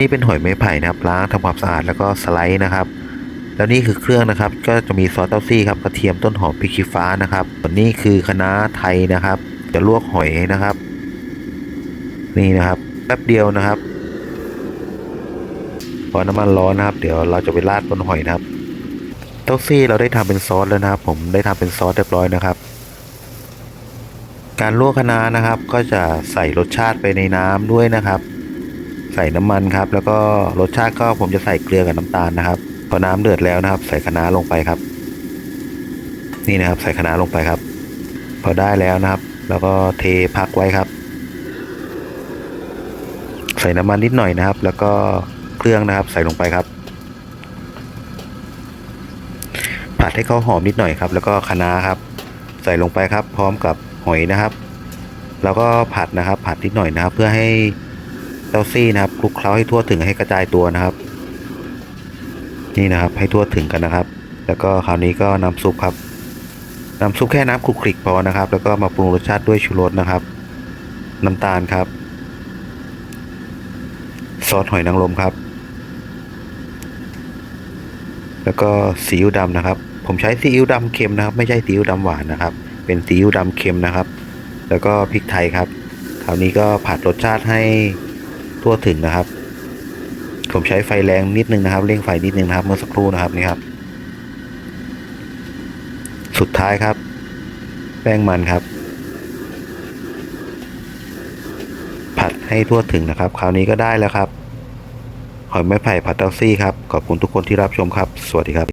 นี่เป็นหอยไม้ไผ่นะครับล้างทำความสะอาดแล้วก็สไลด์นะครับ แล้วนี่คือเครื่องนะครับ ก็จะมีซอสเต้าซี่ครับกระเทียมต้นหอมพริกชี้ฟ้านะครับส่วนนี้คือคะน้าไทยนะครับ จะลวกหอยนะครับ นี่นะครับแป๊บเดียวนะครับ พอน้ำมันร้อนนะครับ เดี๋ยวเราจะไปราดบนหอยนะครับเต้าซี่เราได้ทำเป็นซอสแล้วนะครับ ผมได้ทำเป็นซอสเรียบร้อยนะครับ การลวกคะน้านะครับ ก็จะใส่รสชาติไปในน้ำด้วยนะครับ ส่น้ำมันครับ แล้วก็รสชาติก็ผมจะใส่เกลือกับน้ำตาลนะครับพอน้ำเดือดแล้วนะครับ ใส่คะน้าลงไปครับ นี่นะครับ ใส่คะน้าลงไปครับ พอได้แล้วนะครับ แล้วก็เทพักไว้ครับ ใส่น้ำมันนิดหน่อยนะครับ แล้วก็เครื่องนะครับ ใส่ลงไปครับผัดให้เขาหอมนิดหน่อยครับ แล้วก็คะน้าครับ ใส่ลงไปครับ พร้อมกับหอยนะครับ แล้วก็ผัดนะครับ ผัดนิดหน่อยนะครับ เพื่อให้ เต้าซี่นะครับคลุกเคล้าให้ทั่วถึงให้กระจายตัวนะครับ นี่นะครับให้ทั่วถึงกันนะครับ แล้วก็คราวนี้ก็น้ำซุปครับน้ำซุปแค่น้ำคลุกคลิกพอนะครับ แล้วก็มาปรุงรสชาติด้วยชูรสนะครับ น้ำตาลครับ ซอสหอยนางรมครับ แล้วก็ซีอิ๊วดำนะครับ ผมใช้ซีอิ๊วดำเค็มนะครับ ไม่ใช่ซีอิ๊วดำหวานนะครับ เป็นซีอิ๊วดำเค็มนะครับ แล้วก็พริกไทยครับ คราวนี้ก็ผัดรสชาติให้ ทั่วถึงนะครับ ผมใช้ไฟแรงนิดนึงนะครับเร่งไฟนิดนึงนะครับ เมื่อสักครู่นะครับนี่ครับ สุดท้ายครับ แป้งมันครับ ผัดให้ทั่วถึงนะครับ คราวนี้ก็ได้แล้วครับหอยไม้ไผ่ผัดเต้าซี่ครับ ขอบคุณทุกคนที่รับชมครับ สวัสดีครับ